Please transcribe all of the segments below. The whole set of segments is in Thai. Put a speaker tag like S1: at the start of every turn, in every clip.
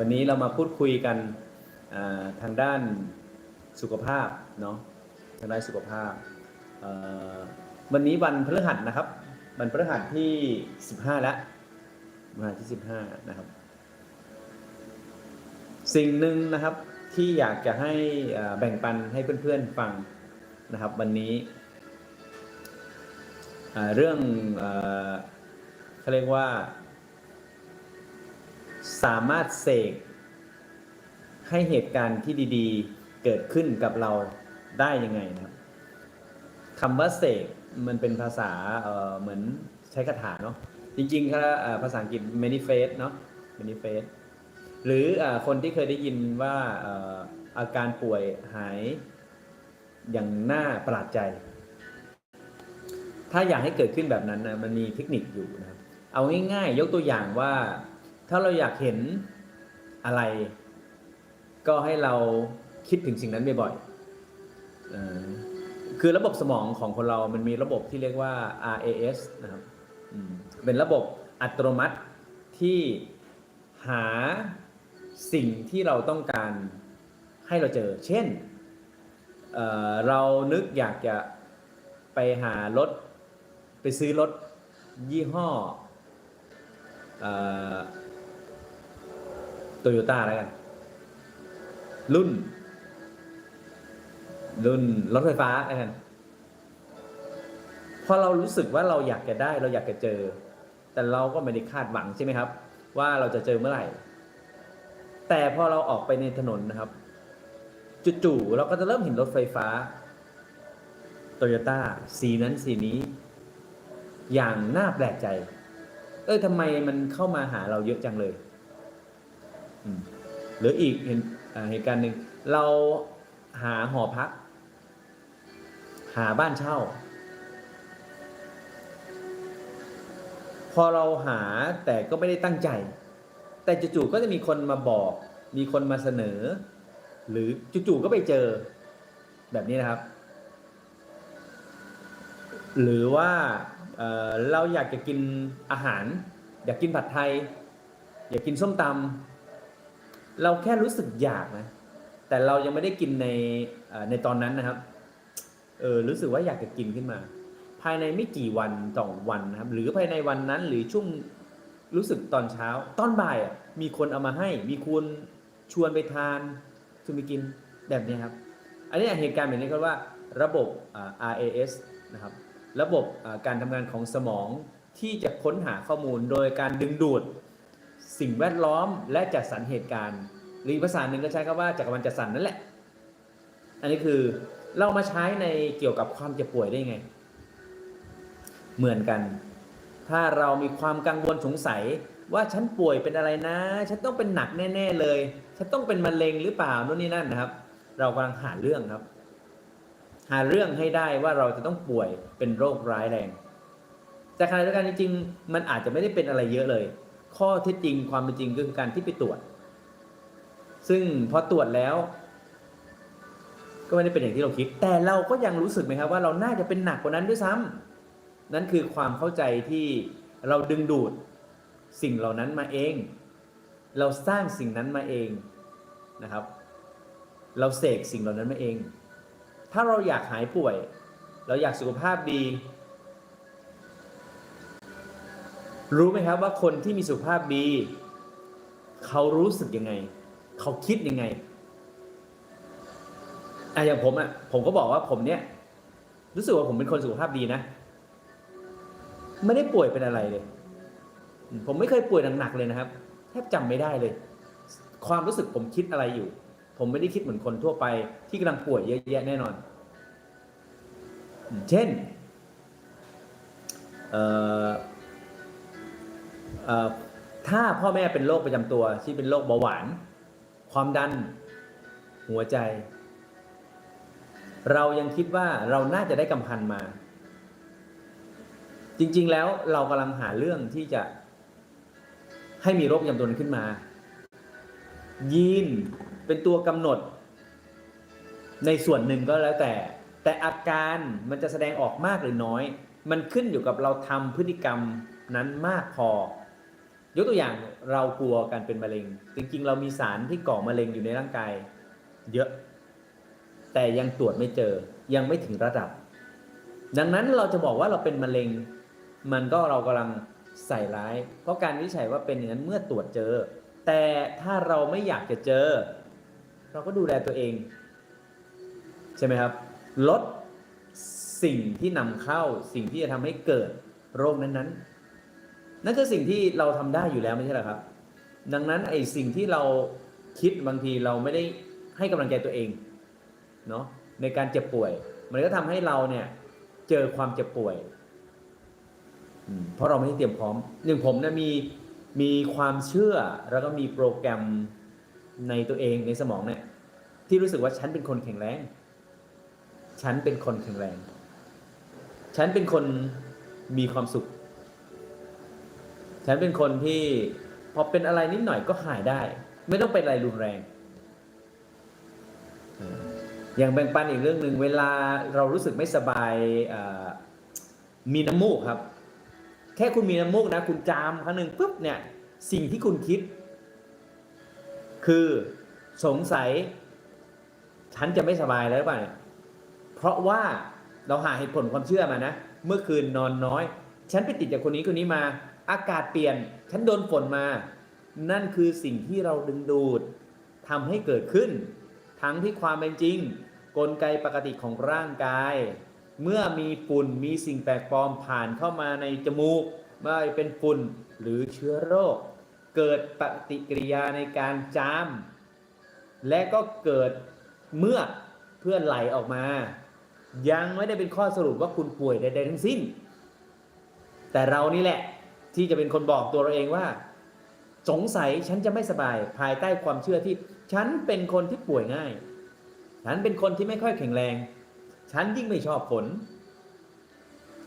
S1: วันนี้เรามาพูดคุยกันทางด้านสุขภาพเนาะทางด้านสุขภาพวันนี้วันพฤหัสนะครับวันพฤหัสที่15แล้ววันพฤหัสที่15นะครับ สิ่งหนึ่งนะครับที่อยากจะให้แบ่งปันให้เพื่อนๆฟังนะครับ วันนี้เรื่องเขาเรียกว่า สามารถเสกให้เหตุการณ์ที่ดีๆเกิดขึ้นกับเราได้ยังไงนะครับคำว่าเสกมันเป็นภาษาเอ่อเหมือนใช้คาถาเนาะจริงๆครับภาษาอังกฤษ manifest เนาะ manifest หรืออคนที่เคยได้ยินว่าเอ่ออาการป่วยหายอย่างน่าประหลาดใจ ถ้าอยากให้เกิดขึ้นแบบนั้นนะมันมีเทคนิคอยู่นะครับ เอาง่ายๆ ยกตัวอย่างว่า ถ้าเราอยากเห็นอะไร ก็ให้เราคิดถึงสิ่งนั้นบ่อยๆคือระบบสมองของคนเรามันมีระบบที่เรียกว่า RAS นะครับเป็นระบบอัตโนมัติที่หาสิ่งที่เราต้องการให้เราเจอ เช่นเเรานึกอยากจะไปหารถ ไปซื้อรถยี่ห้อ โตโยต้าแล้วกัน รุ่น รุ่นรถไฟฟ้าแล้วกันพอเรารู้สึกว่าเราอยากจะได้ เราอยากจะเจอ แต่เราก็ไม่ได้คาดหวังใช่ไหมครับ ว่าเราจะเจอเมื่อไหร่ แต่พอเราออกไปในถนนนะครับจู่ๆเราก็จะเริ่มเห็นรถไฟฟ้าโตโยต้าสีนั้นสีนี้ อย่างน่าแปลกใจ เออทำไมมันเข้ามาหาเราเยอะจังเลย หรืออีกเห็นเหตุการณ์หนึ่งเราหาหอพัก หาบ้านเช่า พอเราหาแต่ก็ไม่ได้ตั้งใจ แต่จู่ๆก็จะมีคนมาบอก มีคนมาเสนอ หรือจู่ๆก็ไปเจอแบบนี้นะครับ หรือว่าเเราอยากจะกินอาหาร อยากกินผัดไทย อยากกินส้มตำ เราแค่รู้สึกอยากนะ แต่เรายังไม่ได้กินในในตอนนั้นนะครับเออรู้สึกว่าอยากจะกินขึ้นมา ภายในไม่กี่วันต่อวันนะครับ หรือภายในวันนั้นหรือช่วงรู้สึกตอนเช้า ตอนบ่ายอะมีคนเอามาให้ มีคนชวนไปทานชวนไปกินแบบนี้ครับ อันนี้เหตุการณ์แบบนี้ก็ว่าระบบ RAS นะครับ ระบบการทำงานของสมองที่จะค้นหาข้อมูลโดยการดึงดูด สิ่งแวดล้อมและจัดสรรเหตุการณ์หรือภาษาหนึ่งก็ใช้คำว่าจักรวาลจัดสรรนั่นแหละ อันนี้คือเรามาใช้ในเกี่ยวกับความเจ็บป่วยได้ไง เหมือนกัน ถ้าเรามีความกังวลสงสัยว่าฉันป่วยเป็นอะไรนะ ฉันต้องเป็นหนักแน่ ๆ เลย ฉันต้องเป็นมะเร็งหรือเปล่าโน่นนี่นั่นนะครับ เรากำลังหาเรื่องครับ หาเรื่องให้ได้ว่าเราจะต้องป่วยเป็นโรคร้ายแรงแต่ขณะเดียวกันจริงๆมันอาจจะไม่ได้เป็นอะไรเยอะเลย ข้อเท็จจริงความเป็นจริงก็คือการที่ไปตรวจ ซึ่งพอตรวจแล้ว ก็ไม่ได้เป็นอย่างที่เราคิด แต่เราก็ยังรู้สึกไหมครับว่าเราน่าจะเป็นหนักกว่านั้นด้วยซ้ำนั่นคือความเข้าใจที่เราดึงดูดสิ่งเหล่านั้นมาเอง เราสร้างสิ่งนั้นมาเองนะครับ เราเสกสิ่งเหล่านั้นมาเอง ถ้าเราอยากหายป่วย เราอยากสุขภาพดี รู้ไหมครับว่าคนที่มีสุขภาพดี เขารู้สึกยังไง เขาคิดยังไงอะอย่างผมอะผมก็บอกว่าผมเนี่ย รู้สึกว่าผมเป็นคนสุขภาพดีนะ ไม่ได้ป่วยเป็นอะไรเลย ผมไม่เคยป่วยหนักๆเลยนะครับ แทบจำไม่ได้เลย ความรู้สึกผมคิดอะไรอยู่ ผมไม่ได้คิดเหมือนคนทั่วไป ที่กำลังป่วยเยอะแยะแน่นอน เช่น เอ่อ ถ้าพ่อแม่เป็นโรคประจำตัว ที่เป็นโรคเบาหวาน ความดัน หัวใจ เรายังคิดว่าเราน่าจะได้กำพันมา จริง ๆ แล้วเรากำลังหาเรื่องที่จะ ให้มีโรคประจำตัวนั้นขึ้นมา ยีนเป็นตัวกำหนด ในส่วนหนึ่งก็แล้วแต่ แต่อาการมันจะแสดงออกมากหรือน้อย มันขึ้นอยู่กับเราทำพฤติกรรม นั้นมากพอ ยกตัวอย่างเรากลัวการเป็นมะเร็ง จริงๆ เรามีสารที่ก่อมะเร็งอยู่ในร่างกาย เยอะ แต่ยังตรวจไม่เจอ ยังไม่ถึงระดับ ดังนั้นเราจะบอกว่าเราเป็นมะเร็ง มันก็เรากำลังใส่ร้าย เพราะการวิจัยว่าเป็นอย่างนั้นเมื่อตรวจเจอ แต่ถ้าเราไม่อยากจะเจอ เราก็ดูแลตัวเอง ใช่ไหมครับ ลดสิ่งที่นำเข้าสิ่งที่จะทำให้เกิดโรคนั้นๆ นั่นคือสิ่งที่เราทำได้อยู่แล้วไม่ใช่เหรอครับ ดังนั้นไอ้สิ่งที่เราคิดบางทีเราไม่ได้ให้กำลังใจตัวเองเนาะในการเจ็บป่วย มันก็ทำให้เราเนี่ยเจอความเจ็บป่วยเพราะเราไม่ได้เตรียมพร้อมหนึ่งผมเนี่ยมีมีความเชื่อแล้วก็มีโปรแกรมในตัวเองในสมองเนี่ยที่รู้สึกว่าฉันเป็นคนแข็งแรง ฉันเป็นคนแข็งแรง ฉันเป็นคนมีความสุข ฉันเป็นคนที่พอเป็นอะไรนิดหน่อยก็หายได้ ไม่ต้องเป็นอะไรรุนแรง อย่างแบ่งปันอีกเรื่องหนึ่งเวลาเรารู้สึกไม่สบายมีน้ำมูกครับ แค่คุณมีน้ำมูกนะ คุณจามครั้งหนึ่งปุ๊บเนี่ย สิ่งที่คุณคิด คือสงสัย ฉันจะไม่สบายแล้วหรือเปล่าเนี่ยเพราะว่าเราหาเหตุผลความเชื่อมานะ เมื่อคืนนอนน้อย ฉันไปติดจากคนนี้คนนี้มา อากาศเปลี่ยน ฉันโดนฝนมา นั่นคือสิ่งที่เราดึงดูดทำให้เกิดขึ้น ทั้งที่ความเป็นจริง กลไกปกติของร่างกาย เมื่อมีฝุ่นมีสิ่งแปลกปลอมผ่านเข้ามาในจมูกไม่ว่าเป็นฝุ่นหรือเชื้อโรค เกิดปฏิกิริยาในการจาม และก็เกิดเมื่อเพื่อไหลออกมา ยังไม่ได้เป็นข้อสรุปว่าคุณป่วยใดๆทั้งสิ้น แต่เรานี่แหละ ที่จะเป็นคนบอกตัวเราเองว่า สงสัยฉันจะไม่สบายภายใต้ความเชื่อที่ ฉันเป็นคนที่ป่วยง่าย ฉันเป็นคนที่ไม่ค่อยแข็งแรง ฉันยิ่งไม่ชอบฝน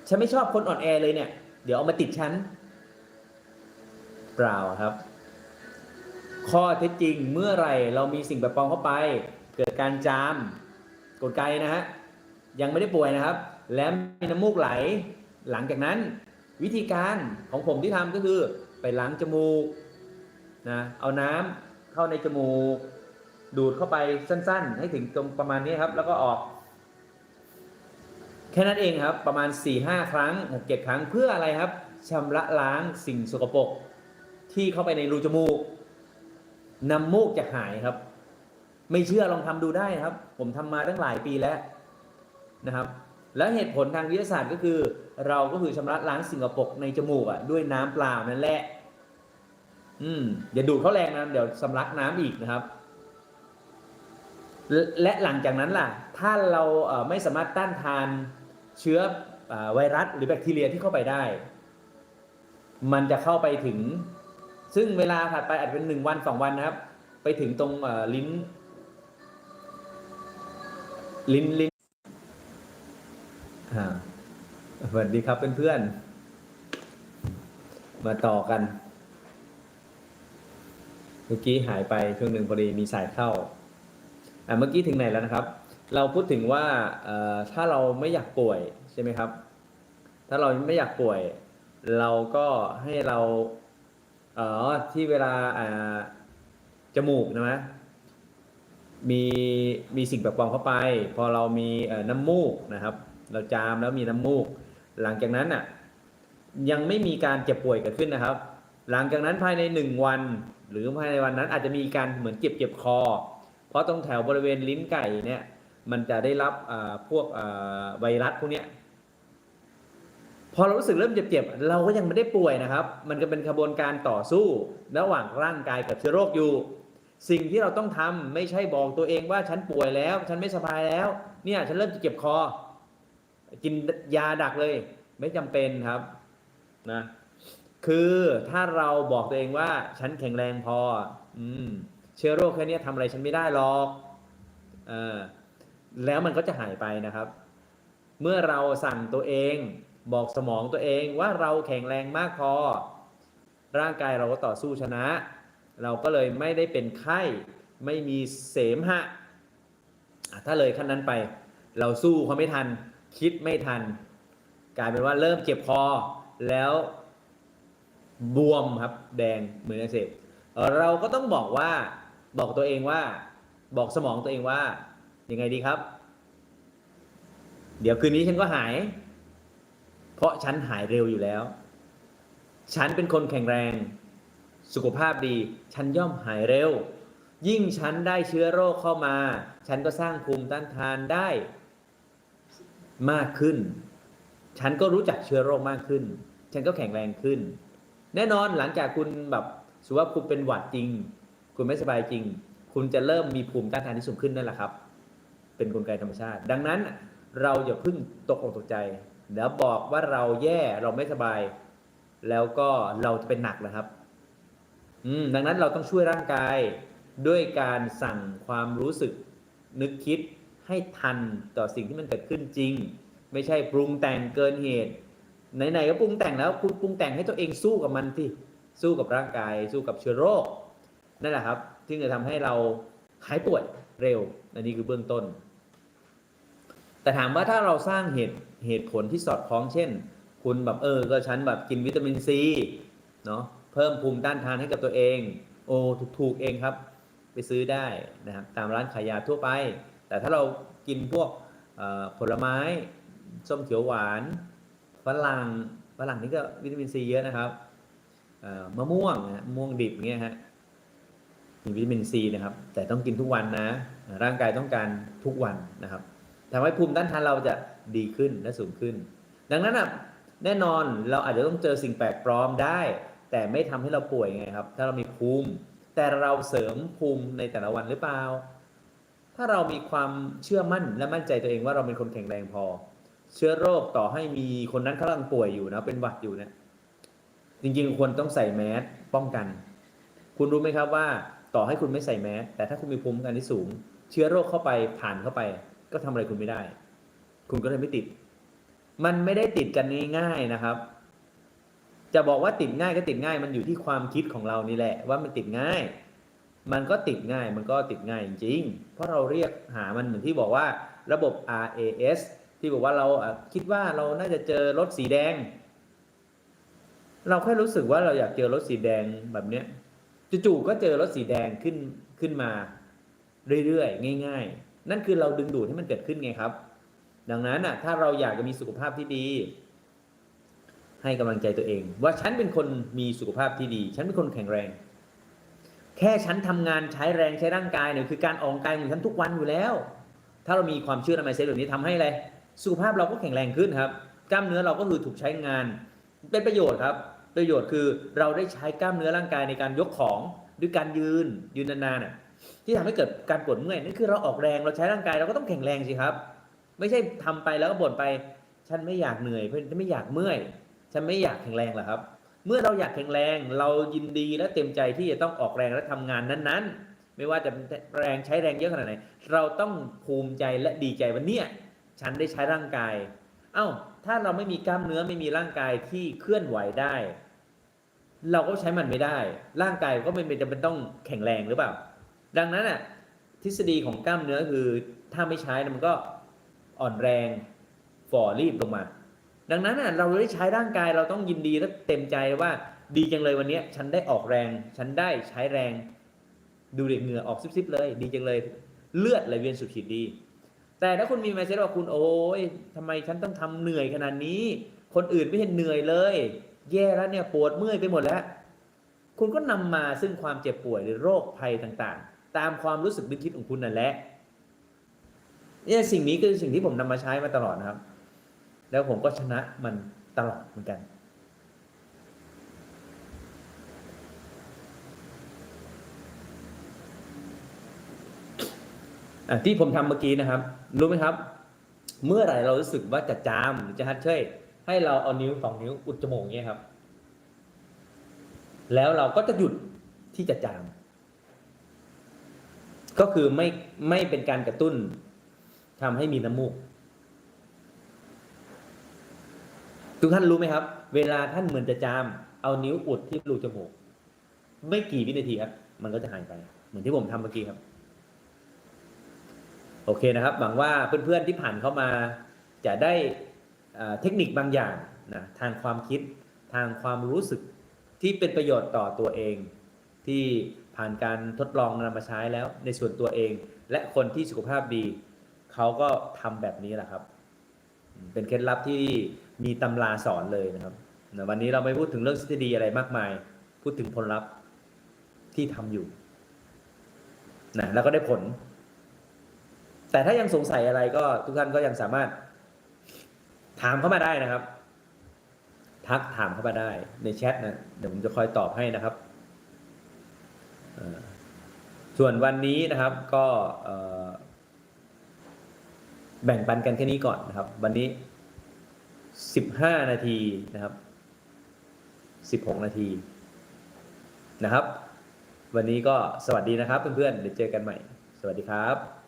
S1: ฉันไม่ชอบคนอ่อนแอเลยเนี่ย เดี๋ยวเอามาติดฉันเปล่าครับ ข้อเท็จจริงเมื่อไหรเรามีสิ่งแปลกปลอมเข้าไป เกิดการจามกลไกนะฮะยังไม่ได้ป่วยนะครับ แล้วมีน้ำมูกไหล หลังจากนั้น วิธีการของผมที่ทำก็คือไปล้างจมูกนะเอาน้ำเข้าในจมูก ดูดเข้าไปสั้น ๆ ให้ถึงตรงประมาณนี้ครับ แล้วก็ออก แค่นั้นเองครับ ประมาณ 4-5 ครั้ง6-7ครั้งเพื่ออะไรครับชำระล้างสิ่งสกปรกที่เข้าไปในรูจมูกน้ำมูกจะหายครับ ไม่เชื่อลองทำดูได้ครับ ผมทำมาตั้งหลายปีแล้วนะครับ และเหตุผลทางวิทยาศาสตร์ก็คือ เราก็คือชำระล้างสิ่งสกปรกในจมูกอะด้วยน้ำเปล่านั่นแหละ อืมอย่าดูดเข้าแรงนะเดี๋ยวสำลักน้ำอีกนะครับและและหลังจากนั้นล่ะ ถ้าเราไม่สามารถต้านทานเชื้อไวรัสหรือแบคทีเรียที่เข้าไปได้ มันจะเข้าไปถึง ซึ่งเวลาถัดไปอาจจะเป็นหนึ่งวันสองวันนะครับ ไปถึงตรงลิ้น ลิ้นลิ้น สวัสดีครับเพื่อนๆ มาต่อกัน เมื่อกี้หายไปช่วงหนึ่งพอดีมีสายเข้า อ่าเมื่อกี้ถึงไหนแล้วนะครับ เราพูดถึงว่าถ้าเราไม่อยากป่วยใช่ไหมครับ ถ้าเราไม่อยากป่วย เราก็ให้เราเอ๋อที่เวลาอ่าจมูกนะมะมีมีสิ่งแปลกปลอมเข้าไป พอเรามีน้ำมูกนะครับ เราจามแล้วมีน้ำมูก หลังจากนั้นอะยังไม่มีการเจ็บป่วยเกิดขึ้นนะครับ หลังจากนั้นภายในหนึ่งวัน หรือภายในวันนั้นอาจจะมีการเหมือนเจ็บเจ็บคอ เพราะตรงแถวบริเวณลิ้นไก่เนี่ยมันจะได้รับพวกไวรัสพวกนี้พอเรารู้สึกเริ่มเจ็บๆเราก็ยังไม่ได้ป่วยนะครับ มันก็เป็นกระบวนการต่อสู้ ระหว่างร่างกายกับเชื้อโรคอยู่ สิ่งที่เราต้องทำไม่ใช่บอกตัวเองว่าฉันป่วยแล้ว ฉันไม่สบายแล้ว เนี่ยฉันเริ่มจะเจ็บคอ กินยาดักเลย ไม่จำเป็นครับนะคือถ้าเราบอกตัวเองว่าฉันแข็งแรงพอ อืม เชื้อโรคแค่นี้ทำอะไรฉันไม่ได้หรอกเออแล้วมันก็จะหายไปนะครับ เมื่อเราสั่งตัวเองบอกสมองตัวเองว่าเราแข็งแรงมากพอ ร่างกายเราก็ต่อสู้ชนะ เราก็เลยไม่ได้เป็นไข้ ไม่มีเสมหะอะถ้าเลยขั้นนั้นไป เราสู้เขาไม่ทัน คิดไม่ทัน กลายเป็นว่าเริ่มเจ็บคอแล้วบวมครับ แดงเหมือนอักเสบเอ่อเราก็ต้องบอกว่า บอกตัวเองว่า บอกสมองตัวเองว่า ยังไงดีครับ เดี๋ยวคืนนี้ฉันก็หาย เพราะฉันหายเร็วอยู่แล้ว ฉันเป็นคนแข็งแรง สุขภาพดี ฉันย่อมหายเร็ว ยิ่งฉันได้เชื้อโรคเข้ามา ฉันก็สร้างภูมิต้านทานได้ มากขึ้น ฉันก็รู้จักเชื้อโรคมากขึ้น ฉันก็แข็งแรงขึ้น แน่นอนหลังจากคุณแบบสมมุติว่าคุณเป็นหวัดจริง คุณไม่สบายจริง คุณจะเริ่มมีภูมิต้านทานที่สูงขึ้นนั่นแหละครับ เป็นกลไกธรรมชาติ ดังนั้นเราอย่าเพิ่งตกอกตกใจเดี๋ยวบอกว่าเราแย่เราไม่สบาย แล้วก็เราจะเป็นหนักนะครับ อืมดังนั้นเราต้องช่วยร่างกายด้วยการสั่งความรู้สึกนึกคิด ให้ทันต่อสิ่งที่มันเกิดขึ้นจริง ไม่ใช่ปรุงแต่งเกินเหตุไหนๆก็ปรุงแต่งแล้วคุณปรุงแต่งให้ตัวเองสู้กับมันที่สู้กับร่างกาย สู้กับเชื้อโรคนั่นแหละครับที่จะทำให้เราหายป่วยเร็วอันนี้คือเบื้องต้น แต่ถามว่าถ้าเราสร้างเหตุเหตุผลที่สอดคล้องเช่น คุณแบบเออ ก็ฉันแบบกินวิตามินซีเนาะเพิ่มภูมิต้านทานให้กับตัวเอง โอ้ถูกๆเองครับ ไปซื้อได้นะครับตามร้านขายยาทั่วไป แต่ถ้าเรากินพวกผลไม้ส้มเขียวหวานฝรั่งฝรั่งนี่ก็วิตามินซีเยอะนะครับมะม่วงนะมะม่วงดิบเงี้ยฮะมีวิตามินซีนะครับ แต่ต้องกินทุกวันนะ ร่างกายต้องการทุกวันนะครับทำให้ภูมิต้านทานเราจะดีขึ้นและสูงขึ้น ดังนั้นอะแน่นอนเราอาจจะต้องเจอสิ่งแปลกปลอมได้ แต่ไม่ทำให้เราป่วยไงครับ ถ้าเรามีภูมิ แต่เราเสริมภูมิในแต่ละวันหรือเปล่า ถ้าเรามีความเชื่อมั่นและมั่นใจตัวเองว่าเราเป็นคนแข็งแรงพอ เชื้อโรคต่อให้มีคนนั้นกำลังป่วยอยู่นะเป็นหวัดอยู่เนะี่ยจริงๆควรต้องใส่แมสป้องกัน คุณรู้ไหมครับว่า ต่อให้คุณไม่ใส่แมสแต่ถ้าคุณมีภูมิคุ้มกันที่สูง เชื้อโรคเข้าไปผ่านเข้าไป ก็ทำอะไรคุณไม่ได้ คุณก็เลยไม่ติด มันไม่ได้ติดกันง่ายๆนะครับ จะบอกว่าติดง่ายก็ติดง่าย มันอยู่ที่ความคิดของเรานี่แหละ ว่ามันติดง่าย มันก็ติดง่ายมันก็ติดง่ายจริงๆ เพราะเราเรียกหามันเหมือนที่บอกว่าระบบ RAS ที่บอกว่าเราคิดว่าเราน่าจะเจอรถสีแดง เราแค่รู้สึกว่าเราอยากเจอรถสีแดงแบบเนี้ยจู่ๆก็เจอรถสีแดงขึ้นขึ้นมาเรื่อยๆง่าย ๆ นั่นคือเราดึงดูดให้มันเกิดขึ้นไงครับ ดังนั้นอะถ้าเราอยากจะมีสุขภาพที่ดี ให้กำลังใจตัวเอง ว่าฉันเป็นคนมีสุขภาพที่ดี ฉันเป็นคนแข็งแรง แค่ฉันทำงานใช้แรงใช้ร่างกายเนี่ยคือการออกกายของฉันทุกวันอยู่แล้ว ถ้าเรามีความเชื่อในไมเซตแบบนี้ทำให้อะไรสุขภาพเราก็แข็งแรงขึ้นครับ กล้ามเนื้อเราก็คือถูกใช้งาน เป็นประโยชน์ครับ ประโยชน์คือเราได้ใช้กล้ามเนื้อร่างกายในการยกของด้วยการยืนยืนนานๆน่ะที่ทำให้เกิดการปวดเมื่อยนั่นคือเราออกแรงเราใช้ร่างกายเราก็ต้องแข็งแรงสิครับ ไม่ใช่ทำไปแล้วก็บ่นไป ฉันไม่อยากเหนื่อยเพราะฉันไม่อยากเมื่อย ฉันไม่อยากแข็งแรงหรอครับ เมื่อเราอยากแข็งแรงเรายินดีและเต็มใจที่จะต้องออกแรงและทำงานนั้นๆ ไม่ว่าจะแรงใช้แรงเยอะขนาดไหน เราต้องภูมิใจและดีใจว่าเนี่ยฉันได้ใช้ร่างกาย เอ้า ถ้าเราไม่มีกล้ามเนื้อไม่มีร่างกายที่เคลื่อนไหวได้ เราก็ใช้มันไม่ได้ ร่างกายก็ไม่จำเป็นต้องแข็งแรงหรือเปล่า ดังนั้นอะทฤษฎีของกล้ามเนื้อคือถ้าไม่ใช้มันก็อ่อนแรงฝ่อรีบลงมา ดังนั้นอะเราได้ใช้ร่างกายเราต้องยินดีและเต็มใจว่าดีจังเลยวันนี้ฉันได้ออกแรง ฉันได้ใช้แรง ดูเด็กเหงื่อออกซิบๆเลย ดีจังเลยเลือดไหลเวียนสุดขีดดี แต่ถ้าคุณมีมาเซ็ตว่าคุณโอ้ยทำไมฉันต้องทำเหนื่อยขนาดนี้ คนอื่นไม่เห็นเหนื่อยเลย แย่แล้วเนี่ยปวดเมื่อยไปหมดแล้ว คุณก็นำมาซึ่งความเจ็บป่วยหรือโรคภัยต่างๆ ตามความรู้สึกนึกคิดของคุณนั่นแหละเนี่ยสิ่งนี้คือสิ่งที่ผมนำมาใช้มาตลอดนะครับ แล้วผมก็ชนะมันตลอดเหมือนกัน ที่ผมทำเมื่อกี้นะครับ รู้ไหมครับ เมื่อไหร่เรารู้สึกว่าจะจามหรือจะฮัดเชยให้เราเอานิ้วสองนิ้วอุดจมูกอย่างเงี้ยครับ แล้วเราก็จะหยุดที่จะจาม ก็คือไม่ไม่เป็นการกระตุ้นทำให้มีน้ำมูก ทุกท่านรู้ไหมครับ เวลาท่านเหมือนจะจาม เอานิ้วอุดที่รูจมูก ไม่กี่วินาทีครับ มันก็จะหายไป เหมือนที่ผมทำเมื่อกี้ครับ โอเคนะครับ หวังว่าเพื่อนๆที่ผ่านเข้ามา จะได้เทคนิคบางอย่างนะทางความคิดทางความรู้สึกที่เป็นประโยชน์ต่อตัวเอง ที่ผ่านการทดลองนำมาใช้แล้วในส่วนตัวเอง และคนที่สุขภาพดี เขาก็ทำแบบนี้แหละครับ เป็นเคล็ดลับที่ มีตำราสอนเลยนะครับนะวันนี้เราไม่พูดถึงเรื่องทฤษฎีอะไรมากมาย พูดถึงผลลัพธ์ที่ทำอยู่นะแล้วก็ได้ผล แต่ถ้ายังสงสัยอะไรก็ทุกท่านก็ยังสามารถ ถามเข้ามาได้นะครับ ทักถามเข้ามาได้ในแชทนะเดี๋ยวผมจะคอยตอบให้นะครับส่วนวันนี้นะครับก็แบ่งปันกันแค่นี้ก่อนนะครับ วันนี้ สิบห้านาทีนะครับสิบหกนาทีนะครับ วันนี้ก็สวัสดีนะครับเพื่อนๆเดี๋ยวเจอกันใหม่ สวัสดีครับ